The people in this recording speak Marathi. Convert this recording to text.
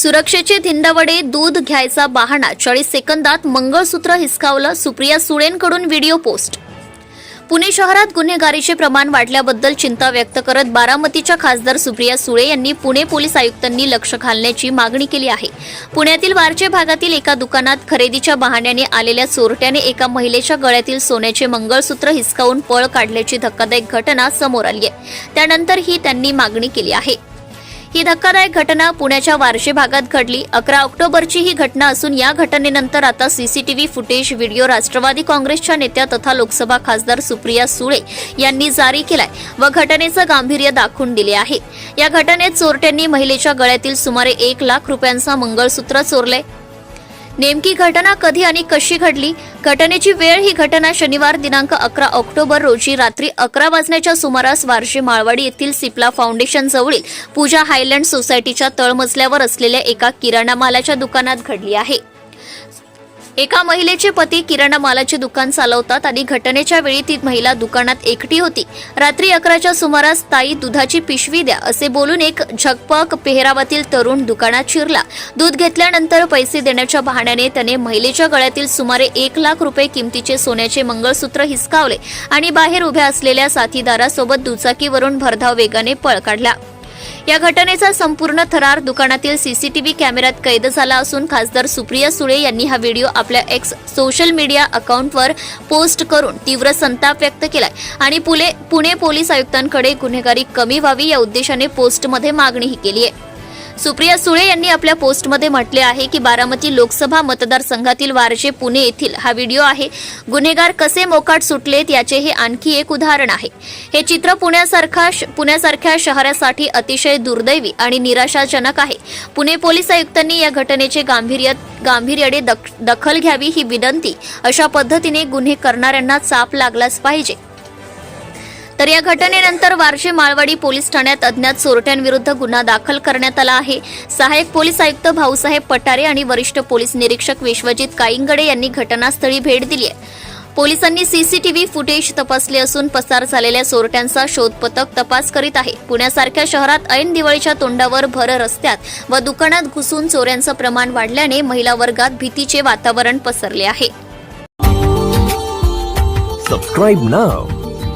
सुरक्षेचे धिंडवडे दूध घ्यायचा बहाणा चाळीस सेकंदात मंगळसूत्र हिसकावलं सुप्रिया सुळेंकडून व्हिडिओ पोस्ट. पुणे शहरात गुन्हेगारीचे प्रमाण वाढल्याबद्दल चिंता व्यक्त करत बारामतीच्या खासदार सुप्रिया सुळे यांनी पुणे पोलीस आयुक्तांनी लक्ष घालण्याची मागणी केली आहे. पुण्यातील वारचे भागातील एका दुकानात खरेदीच्या बहाण्याने आलेल्या चोरट्याने एका महिलेच्या गळ्यातील सोन्याचे मंगळसूत्र हिसकावून पळ काढल्याची धक्कादायक घटना समोर आली आहे. त्यानंतर ही त्यांनी मागणी केली आहे. ही धक्कादायक घटना पुण्याच्या वारशे भागात घडली. अकरा ऑक्टोबरची ही घटना असून या घटनेनंतर आता सीसीटीव्ही फुटेज व्हिडिओ राष्ट्रवादी काँग्रेसच्या नेत्या तथा लोकसभा खासदार सुप्रिया सुळे यांनी जारी केलाय व घटनेचं गांभीर्य दाखवून दिले आहे. या घटनेत चोरट्यांनी महिलेच्या गळ्यातील सुमारे एक लाख रुपयांचा मंगळसूत्र चोरले नेमकी घटना कधी आणि कशी घडली? घटनेची वेळ ही घटना शनिवार दिनांक अकरा ऑक्टोबर रोजी रात्री अकरा वाजण्याच्या सुमारास वारशी माळवाडी येथील सिप्ला फाउंडेशन जवळील पूजा हायलँड सोसायटीच्या तळमजल्यावर असलेल्या एका किराणा मालाच्या दुकानात घडली आहे. एका महिलेचे पती किराणा मालाचे दुकान चालवतात आणि घटनेच्या वेळी ती महिला दुकानात एकटी होती. रात्री अकराच्या सुमारास ताई दुधाची पिशवी द्या असे बोलून एक झकपक पेहरावातील तरुण दुकानात शिरला. दूध घेतल्यानंतर पैसे देण्याच्या बहाण्याने त्याने महिलेच्या गळ्यातील सुमारे एक लाख रुपये किमतीचे सोन्याचे मंगळसूत्र हिसकावले आणि बाहेर उभ्या असलेल्या साथीदारासोबत दुचाकीवरून भरधाव वेगाने पळ काढला. या घटनेचा संपूर्ण थरार दुकानातील सीसीटीव्ही कॅमेऱ्यात कैद झाला असून खासदार सुप्रिया सुळे यांनी हा व्हिडिओ आपल्या एक्स सोशल मीडिया अकाउंटवर पोस्ट करून तीव्र संताप व्यक्त केलाय. आणि पुणे पुणे पोलीस आयुक्तांकडे गुन्हेगारी कमी व्हावी या उद्देशाने पोस्टमध्ये मागणीही केली आहे. सुप्रिया सुळे यांनी आपल्या पोस्टमध्ये म्हटले आहे की बारामती लोकसभा मतदारसंघातील वारजे पुणे येथील हा व्हिडिओ आहे. गुन्हेगार कसे मोकाट सुटलेत याचे हे आणखी एक उदाहरण आहे. हे चित्र पुण्यासारखा पुण्यासारख्या शहरासाठी अतिशय दुर्दैवी आणि निराशाजनक आहे. पुणे पोलीस आयुक्तांनी या घटनेचे गांभीर्य गांभीर्याने दख- दखल घ्यावी ही विनंती. अशा पद्धतीने गुन्हे करणाऱ्यांना चाप लागलाच पाहिजे. तर या घटनेनंतर वारशे माळवाडी पोलीस ठाण्यात अज्ञात चोरट्यांविरुद्ध गुन्हा दाखल करण्यात आला आहे. सहाय्यक पोलीस आयुक्त भाऊसाहेब पठारे आणि वरिष्ठ पोलीस निरीक्षक विश्वजित काईंगडे यांनी घटनास्थळी भेट दिली आहे. पोलिसांनी सीसीटीव्ही फुटेज तपासले असून पसार झालेल्या चोरट्यांचा शोध पथक तपास करीत आहे. पुण्यासारख्या शहरात ऐन दिवाळीच्या तोंडावर भर रस्त्यात व दुकानात घुसून चोऱ्यांचं प्रमाण वाढल्याने महिला वर्गात भीतीचे वातावरण पसरले आहे.